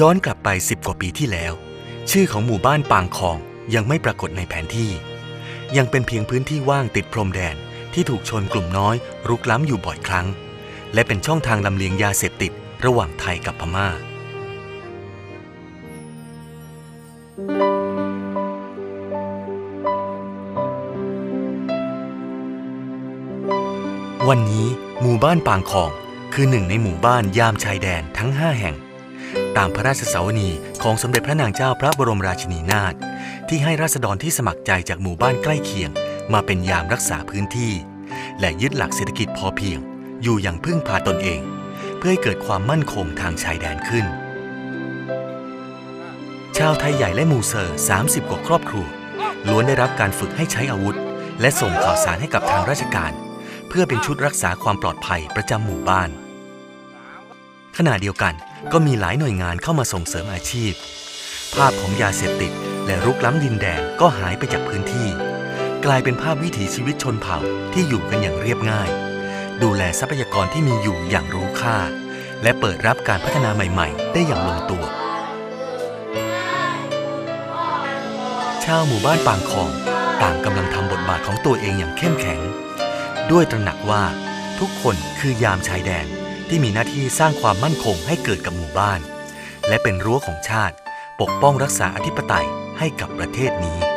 ย้อนกลับไป 10 กว่าปีที่แล้ว ชื่อของหมู่บ้านปางคองยังไม่ปรากฏในแผนที่ ยังเป็นเพียงพื้นที่ว่างติดพรมแดนที่ถูกชนกลุ่มน้อย รุกล้ำอยู่บ่อยครั้ง และเป็นช่องทางลำเลียงยาเสพติดระหว่างไทยกับพม่า วันนี้หมู่บ้านปางคองคือหนึ่งในหมู่บ้านยามชายแดนทั้ง 5 แห่ง ตามพระราชสาวนีของสมเด็จพระนางเจ้าพระบรมราชินีนาถที่ให้ราษฎรที่สมัครใจจากหมู่บ้านใกล้เคียง มาเป็นยามรักษาพื้นที่ และยึดหลักเศรษฐกิจพอเพียง อยู่อย่างพึ่งพาตนเอง เพื่อให้เกิดความมั่นคงทางชายแดนขึ้น ชาวไทยใหญ่และมูเซอร์ 30 กว่าครอบครัวล้วนได้รับการฝึกให้ใช้อาวุธ และส่งข่าวสารให้กับทางราชการ เพื่อเป็นชุดรักษาความปลอดภัยประจำหมู่บ้าน ขณะเดียวกันก็มีหลายหน่วยงานเข้ามาส่งเสริมอาชีพ ภาพของยาเสพติดและรุกล้ำดินแดนก็หายไปจากพื้นที่ กลายเป็นภาพวิถีชีวิตชนเผ่าที่อยู่กันอย่างเรียบง่าย ดูแลทรัพยากรที่มีอยู่อย่างรู้ค่า และเปิดรับการพัฒนาใหม่ ๆ ได้อย่างลงตัว ชาวหมู่บ้านปางคองต่างกำลังทำบทบาทของตัวเองอย่างเข้มแข็ง ด้วยตระหนักว่าทุกคนคือยามชายแดน ที่มีหน้าที่สร้างความมั่นคงให้เกิดกับหมู่บ้าน และเป็นรั้วของชาติ ปกป้องรักษาอธิปไตยให้กับประเทศนี้